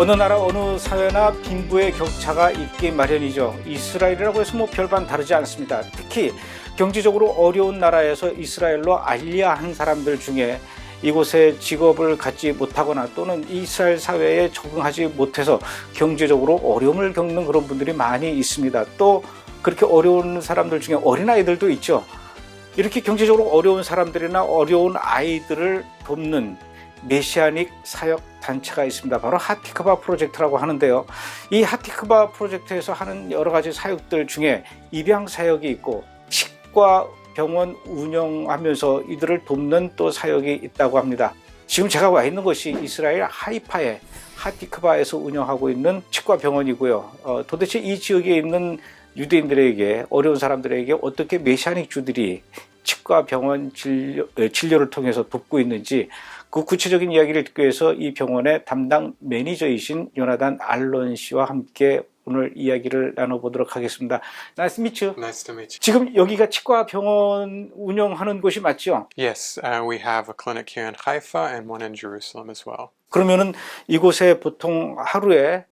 어느 나라 어느 사회나 빈부의 격차가 있기 마련이죠. 이스라엘이라고 해서 뭐 별반 다르지 않습니다. 특히 경제적으로 어려운 나라에서 이스라엘로 알리아한 사람들 중에 이곳에 직업을 갖지 못하거나 또는 이스라엘 사회에 적응하지 못해서 경제적으로 어려움을 겪는 그런 분들이 많이 있습니다. 또 그렇게 어려운 사람들 중에 어린아이들도 있죠. 이렇게 경제적으로 어려운 사람들이나 어려운 아이들을 돕는 메시아닉 사역 단체가 있습니다. 바로 하티크바 프로젝트라고 하는데요. 이 하티크바 프로젝트에서 하는 여러 가지 사역들 중에 입양 사역이 있고 치과 병원 운영하면서 이들을 돕는 또 사역이 있다고 합니다. 지금 제가 와 있는 것이 이스라엘 하이파의 하티크바에서 운영하고 있는 치과 병원이고요. 어, 도대체 이 지역에 있는 유대인들에게 어려운 사람들에게 어떻게 메시아닉 주들이 치과 병원 진료, 에, 진료를 통해서 돕고 있는지 그 구체적인 이야기를 듣기 위해서 이 병원의 담당 매니저이신 요나단 알론 씨와 함께 오늘 이야기를 나눠보도록 하겠습니다. 나이스 미츠. Nice to meet you. 지금 여기가 치과 병원 운영하는 곳이 맞죠? Yes, uh, we have a clinic here in Haifa and one in Jerusalem as well. 그러면은 이곳에 보통 하루에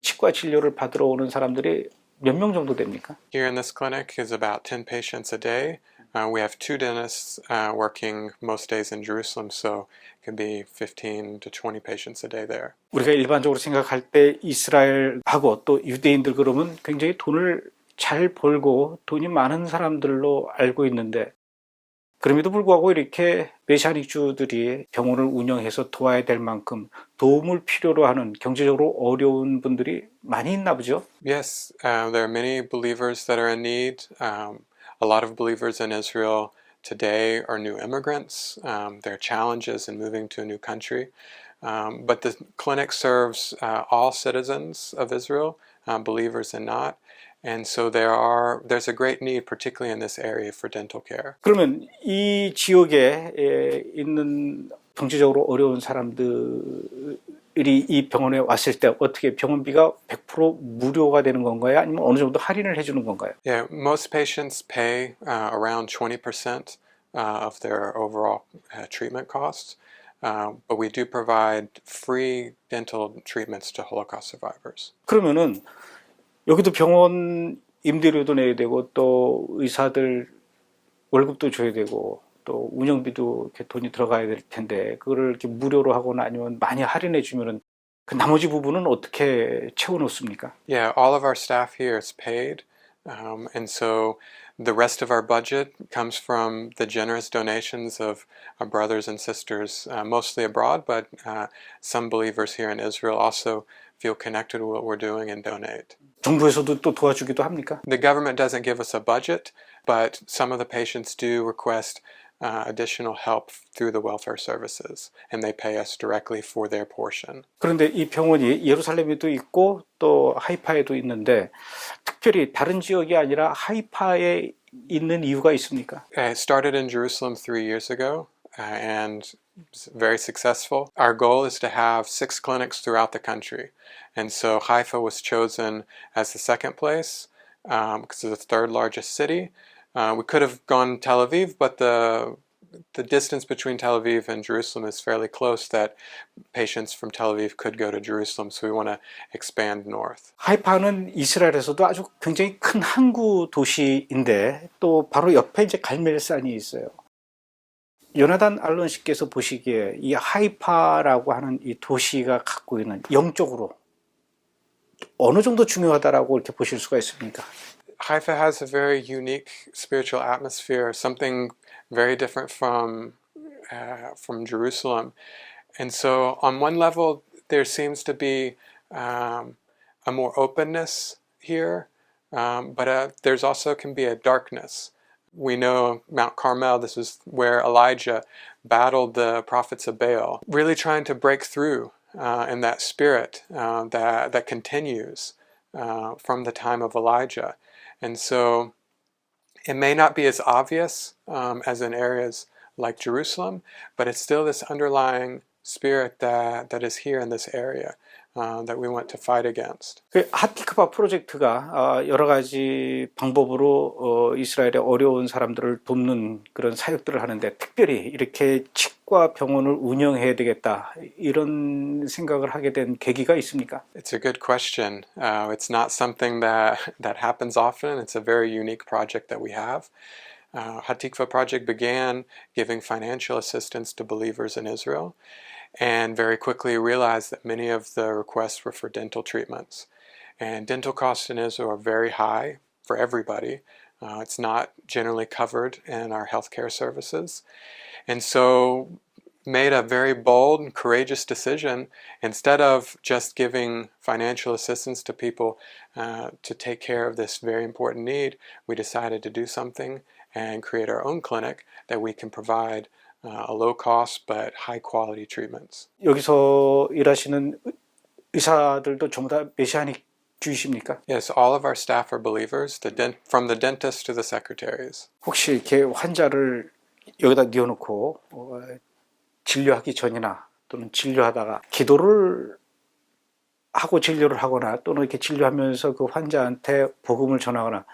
치과 진료를 받으러 오는 사람들이 몇 명 정도 됩니까? Here in this clinic is about 10 patients a day. Uh, we have two dentists uh, working most days in Jerusalem, so it can be 15 to 20 patients a day there. 우리가 일반적으로 생각할 때 이스라엘하고 또 유대인들 그러면 굉장히 돈을 잘 벌고 돈이 많은 사람들로 알고 있는데 그럼에도 불구하고 이렇게 메시아닉 주들이 병원을 운영해서 도와야 될 만큼 도움을 필요로 하는 경제적으로 어려운 분들이 많이 있나 보죠. Yes, uh, there are many believers that are in need. Um, a lot of believers in Israel today are new immigrants. Um, there are challenges in moving to a new country. Um, but the clinic serves uh, all citizens of Israel, uh, believers and not. And so there are there's a great need, particularly in this area, for dental care. 그러면 이 지역에 에, 있는 경제적으로 어려운 사람들 이이 병원에 왔을 때 어떻게 병원비가 100% 무료가 되는 건가요? 아니면 어느 정도 할인을 해주는 건가요? Yeah, most patients pay uh, around 20% uh, of their overall uh, treatment costs, uh, but we do provide free dental treatments to Holocaust survivors. 그러면은 여기도 병원 임대료도 내야 되고 또 의사들 월급도 줘야 되고 또 운영비도 이렇게 돈이 들어가야 될 텐데 그거를 이렇게 무료로 하거나 아니면 많이 할인해 주면은 그 나머지 부분은 어떻게 채워 놓습니까? Yeah, all of our staff here is paid, um, and so the rest of our budget comes from the generous donations of our brothers and sisters, uh, mostly abroad, but uh, some believers here in Israel also feel connected to what we're doing and donate. 정부에서도 또 도와주기도 합니까? The government doesn't give us a budget, but some of the patients do request uh, additional help through the welfare services, and they pay us directly for their portion. 그런데 이 병원이 예루살렘에도 있고 또 하이파에도 있는데 특별히 다른 지역이 아니라 하이파에 있는 이유가 있습니까? Uh, It started in Jerusalem three years ago uh, and was very successful. Our goal is to have six clinics throughout the country. And so Haifa was chosen as the second place um, because it's the third largest city. Uh, we could have gone Tel Aviv, but the the distance between Tel Aviv and Jerusalem is fairly close that patients from Tel Aviv could go to Jerusalem, so we want to expand north. 하이파는 이스라엘에서도 아주 굉장히 큰 항구 도시인데 또 바로 옆에 이제 갈멜산이 있어요. 요나단 알론 씨께서 보시기에 이 하이파라고 하는 이 도시가 갖고 있는 영적으로 어느 정도 중요하다라고 이렇게 보실 수가 있습니까? Haifa has a very unique spiritual atmosphere, something very different from uh, from Jerusalem. And so, on one level, there seems to be um, a more openness here, um, but uh, there's also can be a darkness. We know Mount Carmel. This is where Elijah battled the prophets of Baal, really trying to break through uh, in that spirit uh, that that continues uh, from the time of Elijah. And so it may not be as obvious um, as in areas like Jerusalem, but it's still this underlying spirit that, that is here in this area uh, that we want to fight against. 그 하티크바 프로젝트가 어, 여러 가지 방법으로 어, 이스라엘의 어려운 사람들을 돕는 그런 사역들을 하는데 특별히 이렇게 치과 병원을 운영해야 되겠다 이런 생각을 하게 된 계기가 있습니까? It's a good question. Uh, it's not something that that happens often. It's a very unique project that we have. Uh, Hatikva project began giving financial assistance to believers in Israel, and very quickly realized that many of the requests were for dental treatments. And dental costs in Israel are very high for everybody. Uh, it's not generally covered in our healthcare services, and so made a very bold and courageous decision instead of just giving financial assistance to people uh, to take care of this very important need, we decided to do something and create our own clinic that we can provide a low cost but high quality treatments. 여기서 일하시는 의- 의사들도 전부 다 메시아닉 주이십니까? Yes, all of our staff are believers, the dent- from the dentist to the secretaries. 혹시 이렇게 환자를 여기다 뉘어놓고 어, 진료하기 전이나 또는 진료하다가 기도를 하고 진료를 하거나 또는 이렇게 진료하면서 그 환자한테 복음을 전하거나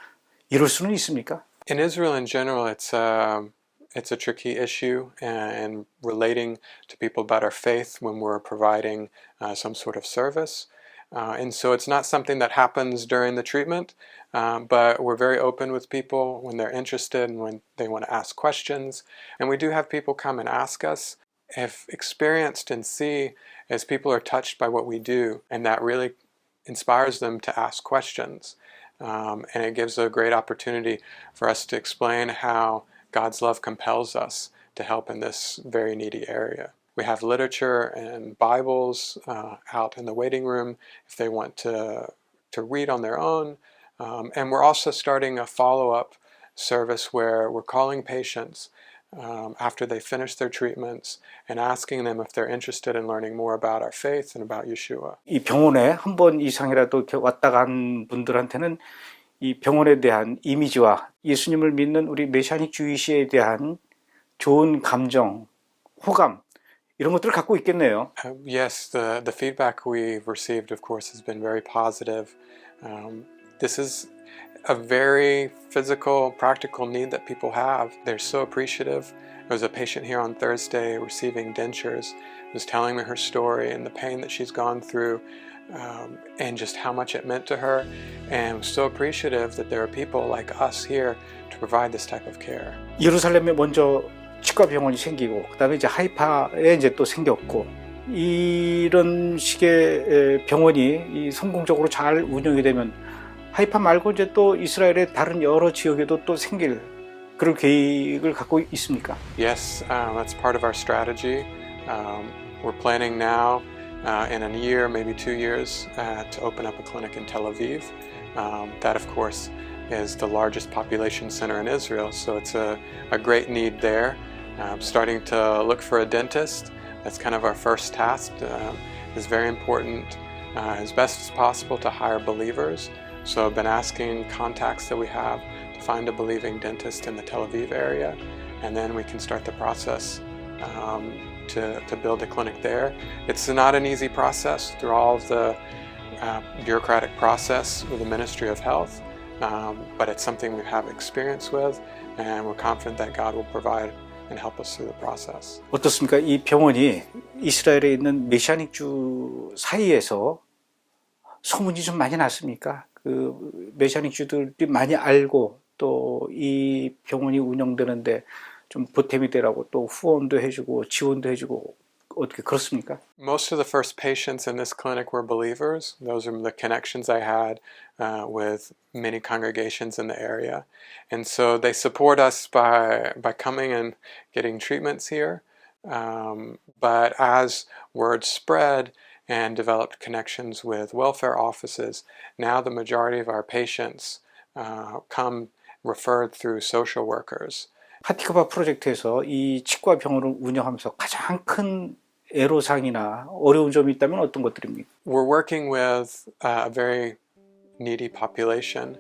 이럴 수는 있습니까? In Israel in general, it's um, it's a tricky issue and relating to people about our faith when we're providing uh, some sort of service. Uh, and so it's not something that happens during the treatment, um, but we're very open with people when they're interested and when they want to ask questions. And we do have people come and ask us if experienced and see as people are touched by what we do, and that really inspires them to ask questions. Um, and it gives a great opportunity for us to explain how God's love compels us to help in this very needy area. We have literature and Bibles uh, out in the waiting room if they want to, to read on their own. Um, and we're also starting a follow up service where we're calling patients um, after they finish their treatments and asking them if they're interested in learning more about our faith and about Yeshua. 이 병원에 한 번 이상이라도 이렇게 왔다 간 분들한테는 이 병원에 대한 이미지와 예수님을 믿는 우리 메시아닉 주의시에 대한 좋은 감정, 호감 이런 것들을 갖고 있겠네요. Uh, yes, the, the feedback we've received, of course, has been very positive. Um, this is a very physical, practical need that people have. They're so appreciative. There was a patient here on Thursday receiving dentures, who was telling me her story and the pain that she's gone through. Um, and just how much it meant to her, and was so appreciative that there are people like us here to provide this type of care. 예루살렘에 먼저 치과 병원이 생기고 그다음에 이제 하이파에 이제 또 생겼고 이런 식의 에, 병원이 이 성공적으로 잘 운영이 되면 하이파 말고 이제 또 이스라엘의 다른 여러 지역에도 또 생길 그럴 계획을 갖고 있습니까? Yes, um, that's part of our strategy. Um, we're planning now, uh, in a year, maybe two years, uh, to open up a clinic in Tel Aviv. Um, that, of course, is the largest population center in Israel, so it's a, a great need there. Um, starting to look for a dentist. That's kind of our first task. Um, it's very important, uh, as best as possible, to hire believers. So I've been asking contacts that we have to find a believing dentist in the Tel Aviv area, and then we can start the process um, to, to build a clinic there. It's not an easy process through all of the uh, bureaucratic process with the Ministry of Health, um, but it's something we have experience with, and we're confident that God will provide and help us through the process. 어떻습니까? 이 병원이 이스라엘에 있는 메시아닉주 사이에서 소문이 좀 많이 났습니까? 그 메시아닉주들이 많이 알고 또 이 병원이 운영되는데 좀 보탬이 되라고 또 후원도 해주고 지원도 해주고 어떻게 그렇습니까? Most of the first patients in this clinic were believers. Those are the connections I had uh, with many congregations in the area. And so they support us by, by coming and getting treatments here. Um, but as word spread and developed connections with welfare offices, now the majority of our patients uh, come referred through social workers. 하티크바 프로젝트에서 이 치과 병원을 운영하면서 가장 큰 애로사항이나 어려운 점이 있다면 어떤 것들입니까? we're working with uh, a very needy population,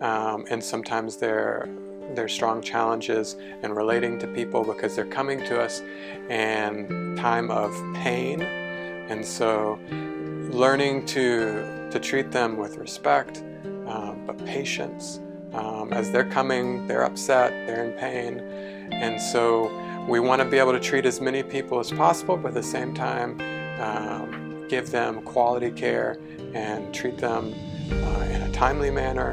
um, and sometimes there there's strong challenges in relating to people because they're coming to us in time of pain, and so learning to to treat them with respect, um, but patience. um, as they're coming, they're upset, they're in pain, and so we want to be able to treat as many people as possible, but at the same time, um, give them quality care and treat them uh, in a timely manner.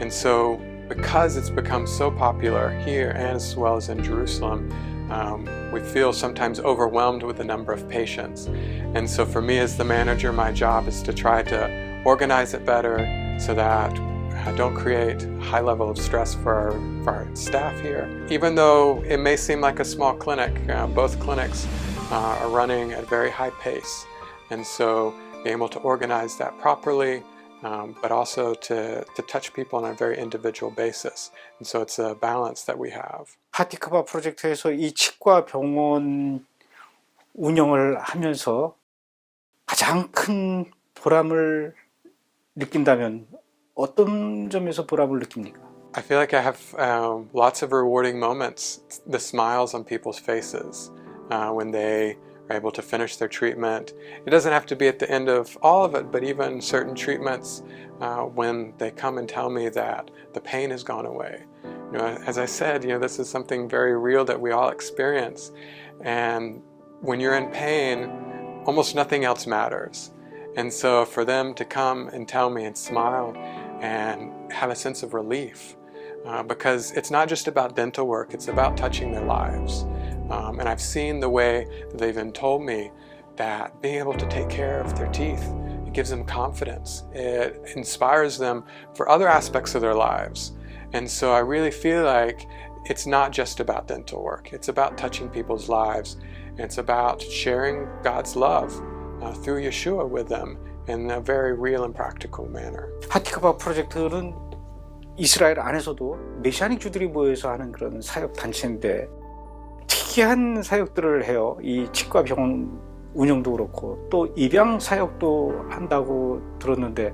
And so, because it's become so popular here and as well as in Jerusalem, um, we feel sometimes overwhelmed with the number of patients. And so, for me as the manager, my job is to try to organize it better so that don't create a high level of stress for our, for our staff here. Even though it may seem like a small clinic, uh, both clinics uh, are running at a very high pace. And so, being able to organize that properly, um, but also to, to touch people on a very individual basis. And so, it's a balance that we have. 하티카바 프로젝트에서 이 치과 병원 운영을 하면서 가장 큰 보람을 느낀다면 어떤 점에서 보람을 느낍니까? I feel like I have um, lots of rewarding moments. The smiles on people's faces uh, when they are able to finish their treatment. It doesn't have to be at the end of all of it, but even certain treatments uh, when they come and tell me that the pain has gone away. You know, as I said, you know, this is something very real that we all experience, and when you're in pain, almost nothing else matters. And so for them to come and tell me and smile and have a sense of relief, uh, because it's not just about dental work, it's about touching their lives. Um, and I've seen the way they've even told me that being able to take care of their teeth, it gives them confidence. It inspires them for other aspects of their lives. And so I really feel like it's not just about dental work, it's about touching people's lives. And it's about sharing God's love uh, through Yeshua with them in a very real and practical manner. 하티카바 프로젝트는 이스라엘 안에서도 메시아닉 주들이 모여서 하는 그런 사역 단체인데 특이한 사역들을 해요. 이 치과 병원 운영도 그렇고 또 입양 사역도 한다고 들었는데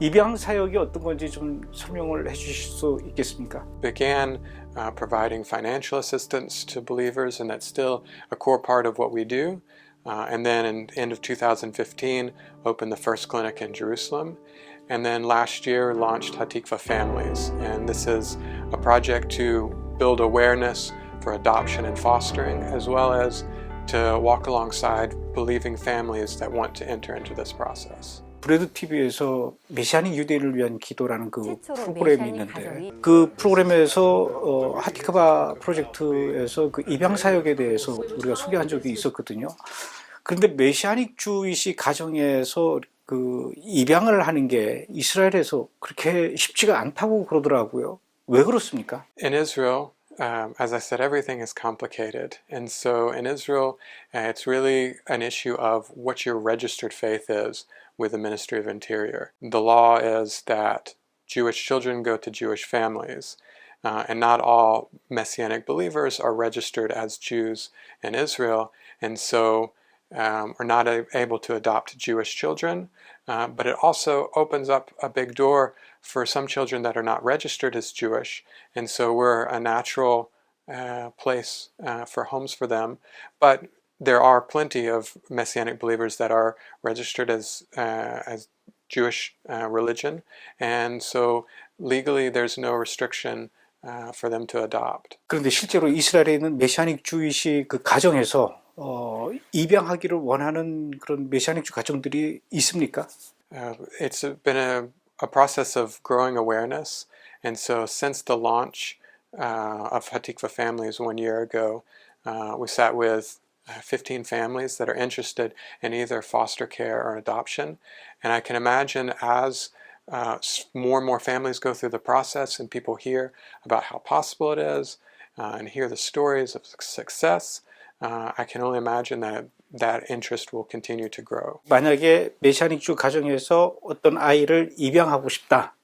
입양 사역이 어떤 건지 좀 설명을 해 주실 수 있겠습니까? Began uh, providing financial assistance to believers, and that's still a core part of what we do. Uh, and then in the end of 2015, opened the first clinic in Jerusalem. And then last year launched Hatikva Families. And this is a project to build awareness for adoption and fostering, as well as to walk alongside believing families that want to enter into this process. 브레드 TV에서 메시아닉 유대인을 위한 기도라는 그 최초로 프로그램이 메시아닉 있는데 가정이 그 프로그램에서 어, 하티카바 프로젝트에서 그 입양 사역에 대해서 우리가 소개한 적이 있었거든요. 그런데 메시아닉 주이시 가정에서 그 입양을 하는 게 이스라엘에서 그렇게 쉽지가 않다고 그러더라고요. 왜 그렇습니까? In Israel, um, as I said, everything is complicated. And so in Israel, uh, it's really an issue of what your registered faith is with the Ministry of Interior. The law is that Jewish children go to Jewish families, uh, and not all Messianic believers are registered as Jews in Israel, and so um, are not able to adopt Jewish children. Uh, but it also opens up a big door for some children that are not registered as Jewish, and so we're a natural uh, place uh, for homes for them. But there are plenty of Messianic believers that are registered as uh, as Jewish uh, religion, and so legally there's no restriction uh, for them to adopt. 그런데 실제로 이스라엘에 있는 메시아닉 주이시 그 가정에서 어, 입양하기를 원하는 그런 메시아닉 주 가정들이 있습니까? Uh, it's been a, a process of growing awareness, and so since the launch uh, of Hatikva Families one year ago, uh, we sat with uh, 15 families that are interested in either foster care or adoption. And I can imagine as uh, s- more and more families go through the process and people hear about how possible it is uh, and hear the stories of suc- success, uh, I can only imagine that that interest will continue to grow. 만약에 메시아닉주 가정에서 어떤 아이를 입양하고 싶다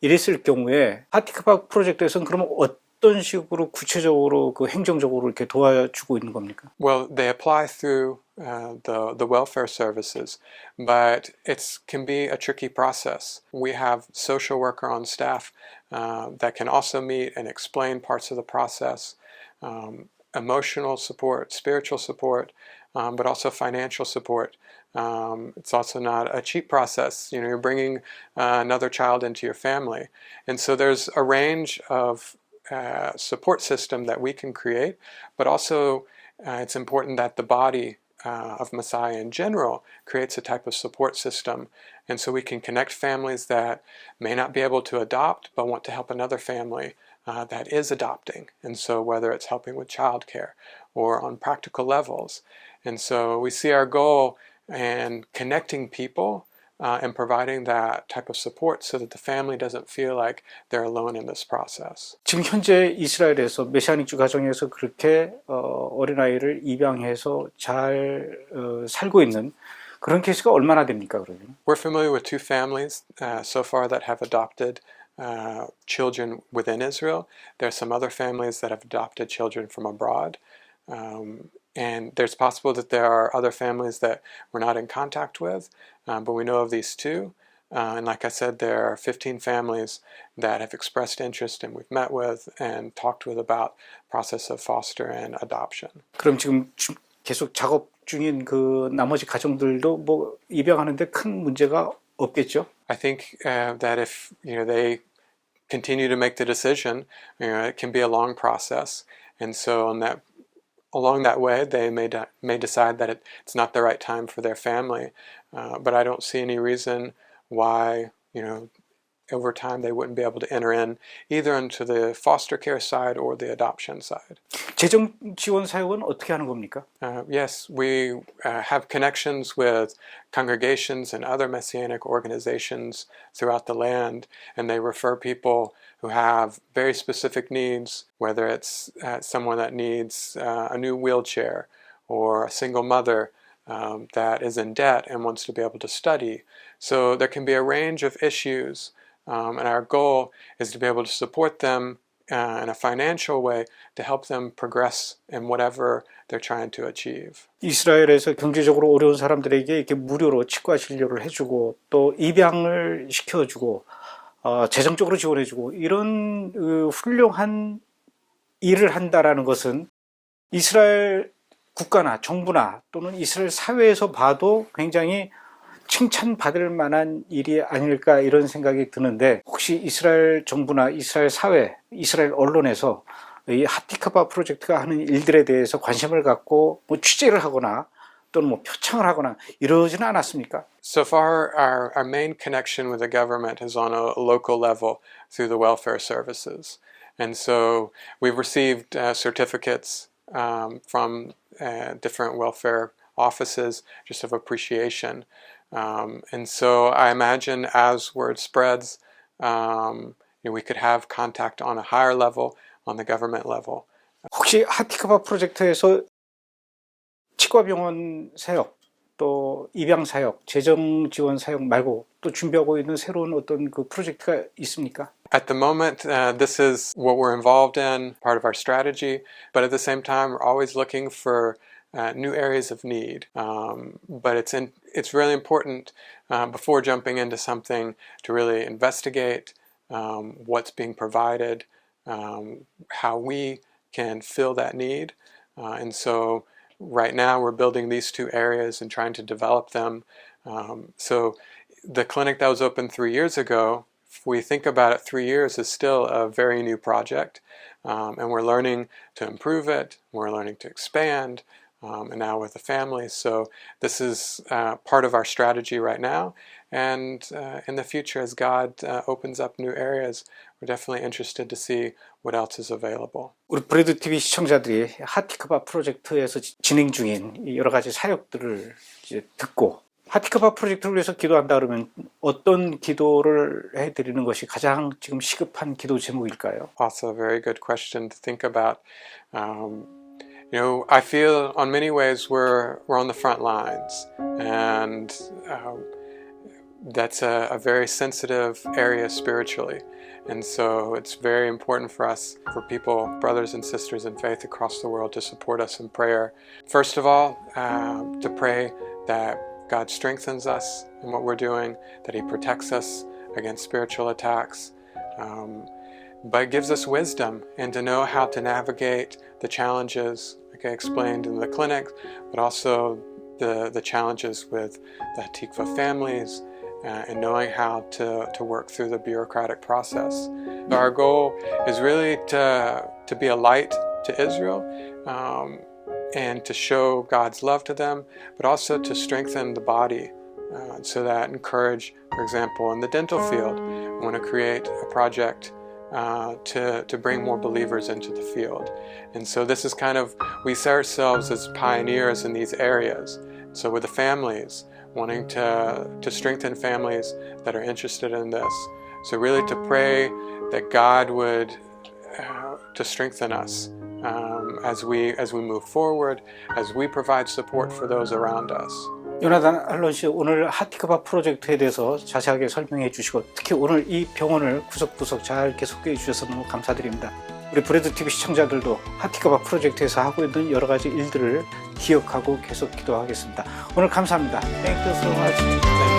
이랬을 경우에 하티카박 프로젝트에서는 그러면 어떤 식으로 구체적으로 그 행정적으로 이렇게 도와주고 있는 겁니까? Well, they apply through uh, the the welfare services, but it can be a tricky process. We have social worker on staff uh, that can also meet and explain parts of the process, um, emotional support, spiritual support, um, but also financial support. Um, it's also not a cheap process. You know, you're bringing uh, another child into your family, and so there's a range of uh, support system that we can create, but also uh, it's important that the body uh, of Messiah in general creates a type of support system. And so we can connect families that may not be able to adopt but want to help another family uh, that is adopting. And so whether it's helping with childcare or on practical levels. And so we see our goal in connecting people uh, and providing that type of support so that the family doesn't feel like they're alone in this process. 지금 현재 이스라엘에서 메시아닉주 가정에서 그렇게 어, 어린아이를 입양해서 잘 어, 살고 있는 그런 케이스가 얼마나 됩니까 그러면? We're familiar with two families uh, so far that have adopted uh, children within Israel. There are some other families that have adopted children from abroad. Um, and there's possible that there are other families that we're not in contact with, um, but we know of these two. Uh, and like I said, there are 15 families that have expressed interest and we've met with and talked with about process of foster and adoption. 그럼 지금 주- 계속 작업 중인 그 나머지 가정들도 뭐 입양하는데 큰 문제가 없겠죠? I think uh, that if you know they continue to make the decision, you know, it can be a long process, and so on that along that way, they may de- may decide that it, it's not the right time for their family. Uh, but I don't see any reason why you know over time they wouldn't be able to enter in either into the foster care side or the adoption side. 재정 지원 사역은 어떻게 하는 겁니까? Uh, yes, we uh, have connections with congregations and other messianic organizations throughout the land, and they refer people who have very specific needs, whether it's uh, someone that needs uh, a new wheelchair or a single mother um, that is in debt and wants to be able to study. So there can be a range of issues, um, and our goal is to be able to support them uh, in a financial way to help them progress in whatever they're trying to achieve. 이스라엘에서 경제적으로 어려운 사람들에게 이렇게 무료로 치과 진료를 해주고 또 입양을 시켜주고 어, 재정적으로 지원해주고 이런 그 훌륭한 일을 한다라는 것은 이스라엘 국가나 정부나 또는 이스라엘 사회에서 봐도 굉장히 칭찬받을 만한 일이 아닐까 이런 생각이 드는데 혹시 이스라엘 정부나 이스라엘 사회, 이스라엘 언론에서 이 하티카바 프로젝트가 하는 일들에 대해서 관심을 갖고 뭐 취재를 하거나 또는 뭐 표창을 하거나 이러지는 않았습니까? So far, our, our main connection with the government is on a local level through the welfare services. And so we've received uh, certificates um, from uh, different welfare offices just of appreciation. Um, and so I imagine as word spreads, um, you know, we could have contact on a higher level, on the government level. 혹시 하티카바 프로젝트에서 치과병원 사역 또 입양 사역, 재정 지원 사역 말고 또 준비하고 있는 새로운 어떤 그 프로젝트가 있습니까? At the moment, uh, this is what we're involved in, part of our strategy, but at the same time, we're always looking for uh, new areas of need. Um, but it's, in, it's really important uh, before jumping into something to really investigate um, what's being provided, um, how we can fill that need. Uh, and so, right now, we're building these two areas and trying to develop them. Um, so, the clinic that was opened three years ago if we think about it, three years is still a very new project, um, and we're learning to improve it. We're learning to expand, um, and now with the families. So this is uh, part of our strategy right now, and uh, in the future, as God uh, opens up new areas, we're definitely interested to see what else is available. 우리 브레드 TV 시청자들이 하티카바 프로젝트에서 지- 진행 중인 이 여러 가지 사역들을 이제 듣고 하티카바 프로젝트를 위해서 기도한다 그러면 어떤 기도를 해드리는 것이 가장 지금 시급한 기도 제목일까요? Also, a very good question to think about. Um, you know, I feel on many ways we're we're on the front lines, and um, that's a, a very sensitive area spiritually. And so it's very important for us, for people, brothers and sisters in faith across the world, to support us in prayer. First of all, uh, to pray that God strengthens us in what we're doing, that He protects us against spiritual attacks, um, but gives us wisdom and to know how to navigate the challenges like I explained in the clinic, but also the, the challenges with the Hatikva families uh, and knowing how to, to work through the bureaucratic process. Our goal is really to, to be a light to Israel um, and to show God's love to them, but also to strengthen the body. Uh, so that encourage, for example, in the dental field, we want to create a project uh, to, to bring more believers into the field. And so this is kind of, we see ourselves as pioneers in these areas. So with the families, wanting to, to strengthen families that are interested in this. So really to pray that God would uh, to strengthen us um, as we as we move forward, as we provide support for those around us. 요나단 알론 씨 오늘 하티크바 프로젝트에 대해서 자세하게 설명해 주시고 특히 오늘 이 병원을 구석구석 잘 이렇게 소개해 주셔서 너무 감사드립니다. 우리 브레드 TV 시청자들도 하티크바 프로젝트에서 하고 있는 여러 가지 일들을 기억하고 계속 기도하겠습니다. 오늘 감사합니다. Thank you so much.